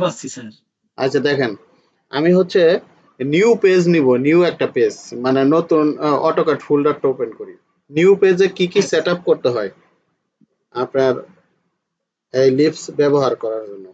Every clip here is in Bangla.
পাচ্ছি স্যার। আচ্ছা দেখেন আমি হচ্ছে নিউ পেজ নিব নিউ একটা পেজ মানে নতুন অটোকাট ফোল্ডারটা ওপেন করি। নিউ পেজে কি কি সেট করতে হয়? আপনার এই লিপস ব্যবহার করার জন্য।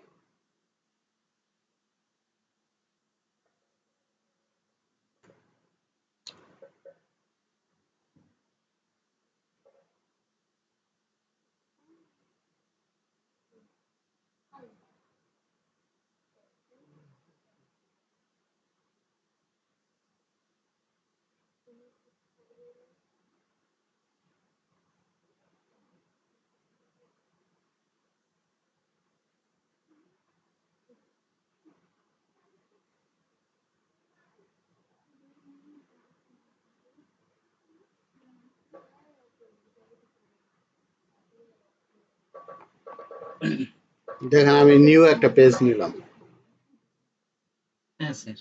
দেখেন আমি নিউ একটা পেজ নিলাম। হ্যাঁ স্যার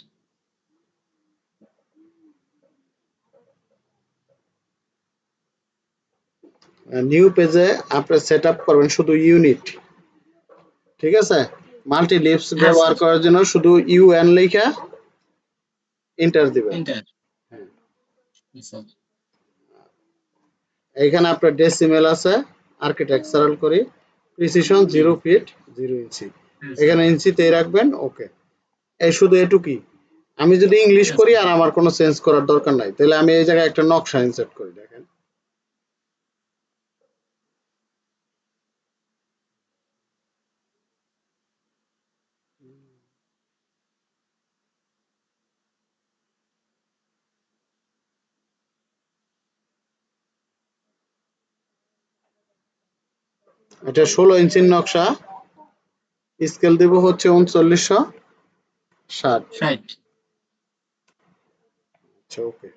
নিউ পেজে আপনি সেট আপ করবেন শুধু ইউনিট ঠিক আছে? মাল্টি লিপস হ্যাঁ, ব্যবহার করার জন্য শুধু ইউএন লেখা এন্টার দিবেন। এন্টার হ্যাঁ। এখানে আপনার ডেসিমেল আছে আর্কিটেকচারাল করি। Precision zero feet zero inch এখানে ইঞ্চিতেই রাখবেন ওকে এই শুধু এটুকুই। আমি যদি ইংলিশ করি আর আমার কোনো চেঞ্জ করার দরকার নাই তাহলে আমি এই জায়গায় একটা নকশা ইনসার্ট করি দেখেন। এটা ষোলো ইঞ্চির নকশা। স্কেল দেব হচ্ছে উনচল্লিশশো ষাট। ষাট। আচ্ছা ওকে।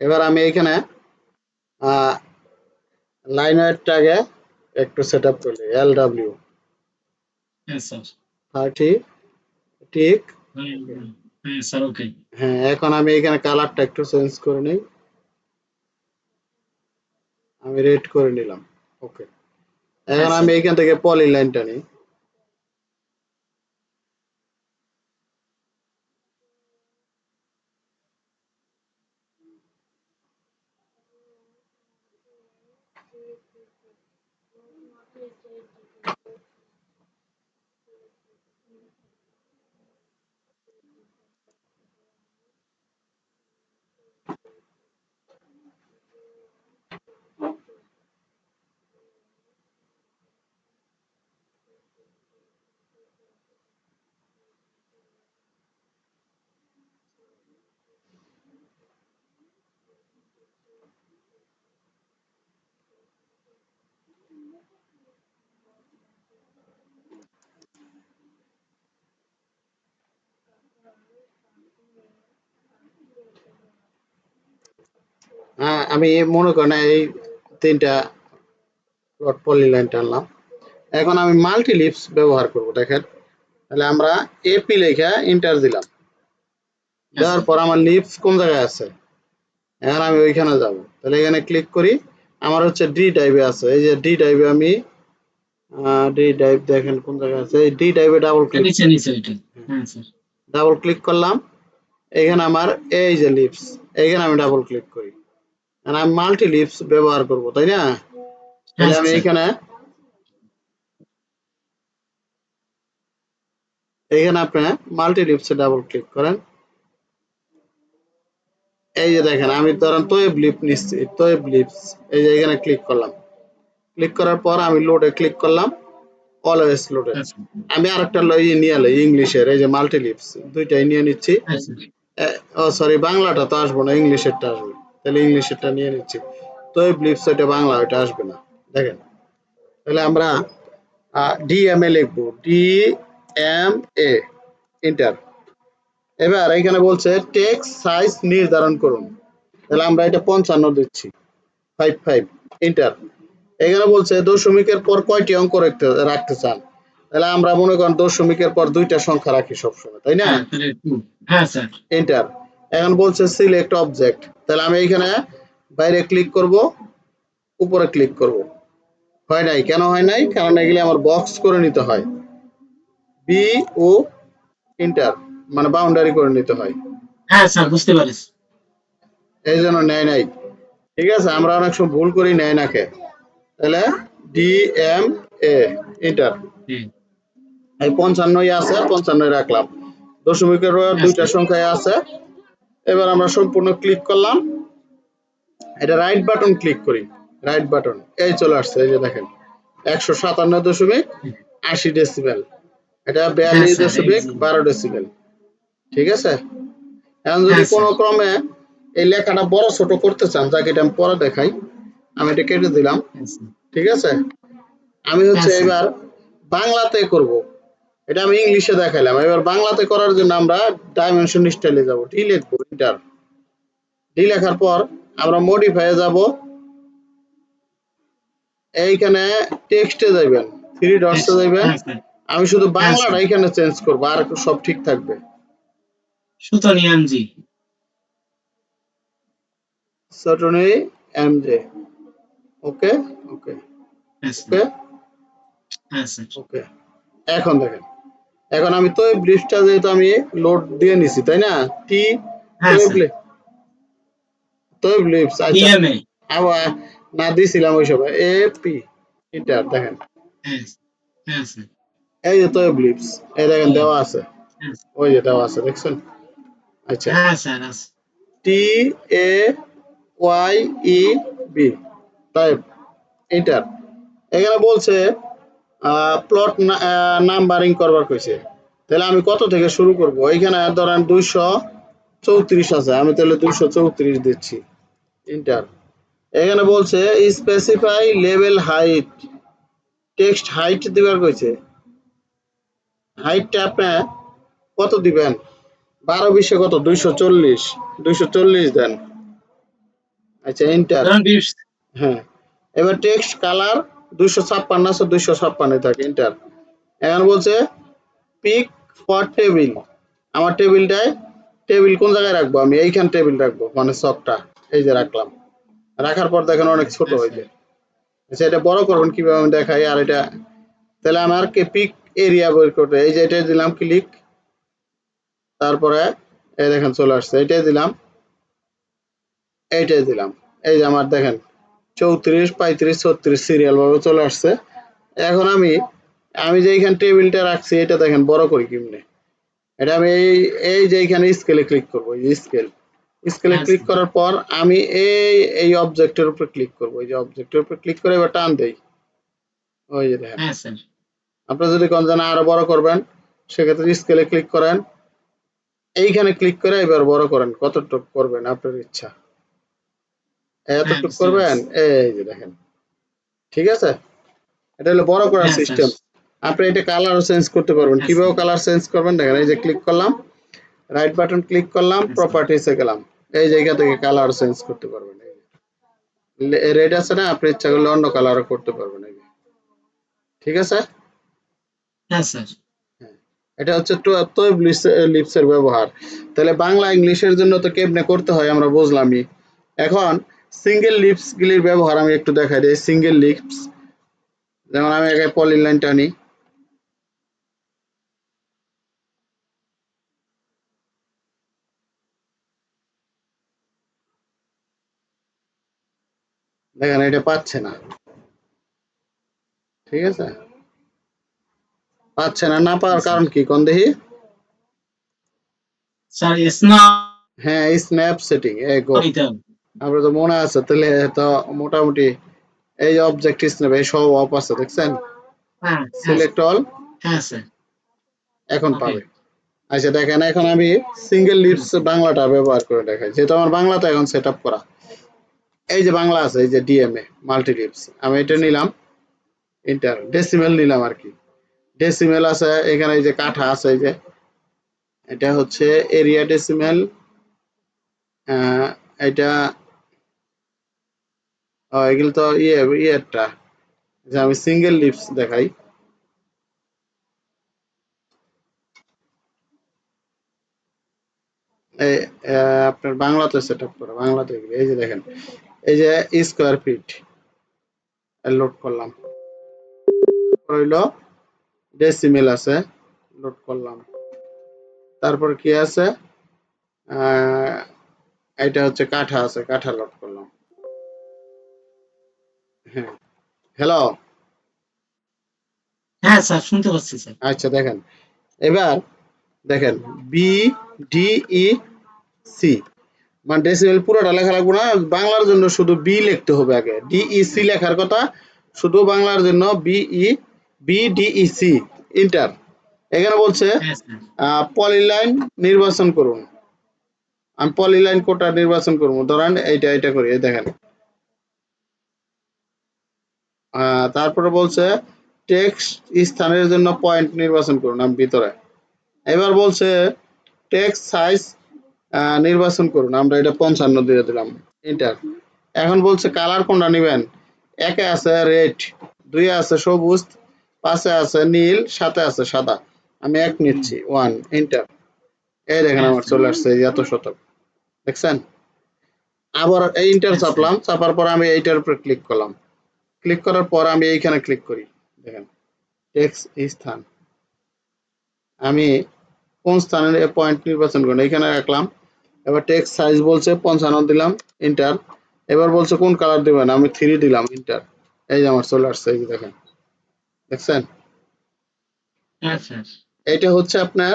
এবার আমি এখানে লাইন ট্যাগে একটু সেট আপ করি এল ডাব্লিউ থার্টি ঠিক। হ্যাঁ হ্যাঁ ওকে হ্যাঁ এখন আমি এখানে কালারটা একটু চেঞ্জ করে নিই। আমি রেড করে নিলাম ওকে এখন আচ্ছা। আমি এখান থেকে পলি লাইনটা নিই হ্যাঁ আমি মনে করেন এই তিনটা ডট পলি লাইন টানলাম। এখন আমি মাল্টি লিপস ব্যবহার করব দেখেন। তাহলে আমরা এপি লেখা ইন্টার দিলাম। দেওয়ার পর আমার লিপস কোন জায়গায় আছে? এখন আমি ওইখানে যাব। তাহলে এখানে ক্লিক করি। আমার হচ্ছে ডি টাইপে আছে। এই যে ডি টাইপে আমি ডি টাইপ দেখেন কোন জায়গায় আছে। এই ডি টাইপে ডাবল ক্লিক নিচে নিচে ওইটা হ্যাঁ স্যার ডাবল ক্লিক করলাম। এখানে আমার এই যে লিপস এখানে আমি ডাবল ক্লিক করি। আমি মাল্টি লিপস ব্যবহার করব তাই না? তাহলে আমি স্যার। এখানে এখানে আপনি মাল্টি লিপসে ডাবল ক্লিক করেন। এই যে দেখেন আমি ধরেন তোয়েব লিপ নিচ্ছি তোয়েব লিপস এই যে এখানে ক্লিক করলাম। ক্লিক করার পর আমি লোডে ক্লিক করলাম অলওয়েজ লোডে আচ্ছা। আমি আরেকটা লই নিয়ে এলাই ইংলিশের এই যে মাল্টি লিপস দুইটাই নিয়ে নিচ্ছি। এ- ও সরি বাংলাটা তো আসব না ইংলিশেরটা আসবে। তাহলে ইংলিশেরটা নিয়ে নিচ্ছি। তো এই ব্লিপস ওইটা বাংলা ওইটা আসবে না। দেখেন তাহলে আমরা ডি এম এ লিখব। ডি এম এ ইন্টার এবার এখানে বলছে টেক্সট সাইজ নির্ধারণ করুন। তাহলে আমরা এটা পঞ্চান্ন দিচ্ছি। ফাইভ ফাইভ ইন্টার এখানে বলছে দশমিকের পর কয়টি অঙ্ক রাখতে রাখতে চান? তাহলে আমরা মনে করেন দশমিকের পর দুইটা সংখ্যা রাখি সবসময় তাই না? হ্যাঁ হ্যাঁ স্যার। এন্টার এখন বলছে সিলেক্ট অবজেক্ট তাহলে আমি এইখানে বাইরে ক্লিক করব উপরে ক্লিক করব। হয় নাই? কেন হয় নাই? কারণ এগুলি আমার বক্স করে নিতে হয়। বি ও ইন্টার মানে বাউন্ডারি করে নিতে হয়। হ্যাঁ স্যার বুঝতে পারিস এই জন্য নেয় নাই। ঠিক আছে আমরা অনেক সময় ভুল করি নেয় নাকে। তাহলে ডি এম এ ইন্টার এই পঞ্চান্নই আছে পঞ্চান্নই রাখলাম। দশমিকের দুইটা সংখ্যায় আছে। এবার আমরা সম্পূর্ণ ক্লিক করলাম। এটা রাইট বাটন ক্লিক করি। রাইট বাটন এই চলে আসছে এই যে দেখেন একশো সাতান্ন দশমিক আশি ডেসিবেল এটা বিয়াল্লিশ হ্যাঁ, দশমিক বারো ডেসিবেল ঠিক আছে? এখন যদি হ্যাঁ, কোনো ক্রমে এই লেখাটা বড় ছোট করতে চান যাকে এটা আমি পরে দেখাই আমি এটা কেটে দিলাম। হ্যাঁ, ঠিক আছে? আমি হচ্ছে এবার বাংলাতে করব। এটা আমি ইংলিশে দেখাইলাম। এবার বাংলাতে করার জন্য আমরা ডাইমেনশন স্টাইলে যাব। ডি লিখব এন্টার ডি লেখার পর আমরা মডিফাই যাব। এইখানে টেক্সটে যাবেন থ্রি ডটসে যাবেন আমি শুধু হ্যাঁ, বাংলাটা। এখানে চেঞ্জ করব আর সব ঠিক থাকবে। সুতনি এমজি সটনি এম জে। ওকে ওকে ওকে ওকে এখন দেখেন। এখন আমি তো ব্রিফটা যেহেতু আমি লোড দিয়ে নিছি তাই না? টি হ্যাঁ তো ব্রিফস আচ্ছা। ইএমএ আবার না দিছিলাম ওই সময়। এ পি ইন্টার দেখেন। হ্যাঁ হ্যাঁ এই যে তো ব্লিপস এই দেখেন দেওয়া আছে। হ্যাঁ ওই যে দেওয়া আছে দেখছেন? আচ্ছা। হ্যাঁ T A Y E B type enter এখানে বলছে প্লট নাম্বারিং করবার কইছে। তাহলে আমি কত থেকে শুরু করব? এইখানে ধরেন দুইশো চৌত্রিশ আছে। আমি তাহলে দুইশো চৌত্রিশ দিচ্ছি। ইন্টার এখানে বলছে specify level height text height দিবার কইছে। হাইটটা আপনি কত দিবেন? বারো বিশে কত? দুইশো চল্লিশ। দুইশো চল্লিশ দেন। আচ্ছা এন্টার বিশ হ্যাঁ। এবার টেক্সট কালার দুইশো ছাপ্পান্ন আছে, দুইশো ছাপ্পান্ন থাকে এন্টার এখন বলছে পিক ফর টেবিল আমার টেবিলটায়, টেবিল কোন জায়গায় রাখব আমি? এইখান টেবিল রাখব মানে চকটা, এই যে রাখলাম। রাখার পর দেখেন অনেক ছোট হয়ে যায়। আচ্ছা এটা বড় করবেন কীভাবে আমি দেখাই? আর এটা, তাহলে আমার কে পিক এরিয়া বের করতে এই যে এটা দিলাম ক্লিক তারপরে, এই দেখেন চলে আসছে। এটাই দিলাম, এইটাই দিলাম। এই যে আমার, দেখেন চৌত্রিশ পঁয়ত্রিশ ছত্রিশ সিরিয়াল ভাবে চলে আসছে। এখন আমি আমি যে এইখানে টেবিলটা রাখছি এটা দেখেন বড় করি কেমনে? এটা আমি এই এই যে এইখানে স্কেলে ক্লিক করব এই যে স্কেল স্কেলে। ক্লিক করার পর আমি এই এই অবজেক্টের উপর ক্লিক করব। এই যে অবজেক্টের উপর ক্লিক করে এবার টান দেই। ওই যে দেখেন। হ্যাঁ আপনি যদি কোন জানা আরও বড় করবেন সেক্ষেত্রে স্কেলে ক্লিক করেন। এইখানে ক্লিক করে এবার বড় করেন কতটুকু করবেন আপনার ইচ্ছা। এতটুকু করবেন? এই যে দেখেন। ঠিক আছে? এটা হলো বড় করার সিস্টেম আপনি এটা কালারও চেঞ্জ করতে পারবেন। কীভাবে কালার চেঞ্জ করবেন? দেখেন এই যে ক্লিক করলাম। রাইট বাটন ক্লিক করলাম প্রপার্টিসে গেলাম। এই জায়গা থেকে কালার চেঞ্জ করতে পারবেন। রেড আছে না? আপনি ইচ্ছা করলে অন্য কালারও করতে পারবেন। ঠিক আছে? হ্যাঁ। স্যার এটা হচ্ছে লিপসের ব্যবহার। তাহলে বাংলা ইংলিশের জন্য তো কেমনে করতে হয় আমরা বুঝলামই। এখন সিঙ্গেল লিপস গুলির ব্যবহার আমি একটু দেখাই দিই সিঙ্গেল লিপস যেমন আমি এখানে পলি লাইন টানি দেখেন এটা পাচ্ছে না। ঠিক আছে? পাচ্ছে না না পাওয়ার কারণ কি? কোন দেখি স্যার হ্যাঁ স্ন্যাপ সেটিং এই গো। আমরা তো মনে আছে তাহলে তো মোটামুটি এই অবজেক্ট স্ন্যাপ এই সব অফ আছে দেখছেন? হ্যাঁ হ্যাঁ, সিলেক্ট অল হ্যাঁ স্যার। এখন. পাবে। আচ্ছা দেখেন এখন আমি সিঙ্গেল লিপস বাংলাটা ব্যবহার করে দেখাই। যেহেতু আমার বাংলাটা এখন সেট আপ করা। এই যে বাংলা আছে এই যে ডিএমএ মাল্টি লিপস আমি এটা নিলাম ইন্টার ডেসিমেল নিলাম আর কি। ডেসিমেল আছে এখানে এই যে কাঠা আছে এই যে। এটা হচ্ছে এরিয়া ডেসিমেল এটা এগুলো তো ইয়ে ইয়েরটা। যে আমি সিঙ্গেল লিপস দেখাই। আপনার বাংলাতে সেট আপ করা, বাংলাতে এই যে দেখেন, এই যে স্কোয়ার ফিট লোড করলাম। হইল ডেসিমেল আছে লোড করলাম। তারপর কি আছে? এটা হচ্ছে কাঠা আছে, কাঠা লোড করলাম। হ্যালো হ্যাঁ স্যার শুনতে পাচ্ছি স্যার। আচ্ছা দেখেন। এবার দেখেন বি ডি ই সি মানে ডেসিমেল পুরোটা লেখা লাগবে না বাংলার জন্য শুধু বি লিখতে হবে আগে। ডিই সি লেখার কথা শুধু বাংলার জন্য B E B D E C enter এখানে বলছে হ্যাঁ পলিলাইন নির্বাচন করুন। আমি পলিলাইন কোটা নির্বাচন করব। ধরেন এইটা এইটা করি দেখেন। তারপরে বলছে টেক্সট স্থানের জন্য পয়েন্ট নির্বাচন করুন, আমি ভিতরে। এবার বলছে টেক্সট সাইজ নির্বাচন করুন, আমরা এটা পঞ্চান্ন দিয়ে দিলাম ইন্টার এখন বলছে কালার কোনটা নেবেন? একে আছে রেড দুই আছে সবুজ, পাঁচে আছে নীল সাথে আছে সাদা। আমি এক নিচ্ছি ওয়ান ইন্টার এই দেখেন আমার চলে আসছে এত শতক। দেখছেন? আবার এই ইন্টার চাপলাম, চাপার পর আমি এইটার উপরে ক্লিক করলাম। ক্লিক করার পর আমি এইখানে ক্লিক করি। দেখেন টেক্স স্থান। আমি কোন স্থানের পয়েন্ট নির্বাচন করুন এখানে রাখলাম। এবার টেক্সট সাইজ বলছে পঞ্চান্ন দিলাম ইন্টার এবার বলছে কোন কালার দিবেন আমি থ্রি দিলাম ইন্টার এই যে আমার চলে আসছে দেখেন। দেখছেন? হ্যাঁ স্যার। হচ্ছে আপনার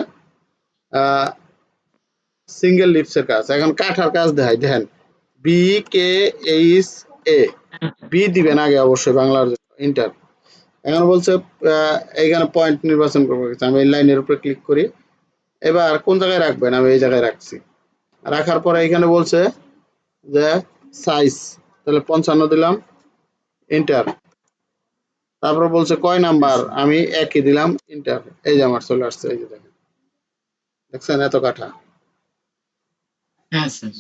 সিঙ্গেল লিপসের কাজ। এখন কাঠার কাজ দেখাই দেখেন। B K H A B দিবেন আগে অবশ্যই বাংলার ইন্টার এখন বলছে এইখানে পয়েন্ট নির্বাচন করব। আমি এই লাইনের উপরে ক্লিক করি। এবার কোন জায়গায় রাখবেন? আমি এই জায়গায় রাখছি। রাখার পরে এখানে বলছে যে সাইজ তাহলে পঞ্চান্ন দিলাম ইন্টার তারপর বলছে কয় নাম্বার আমি একই দিলাম ইন্টার এই যে আমার চলে আসছে, এই যে দেখেন। দেখছেন এত কাঠা হ্যাঁ স্যার।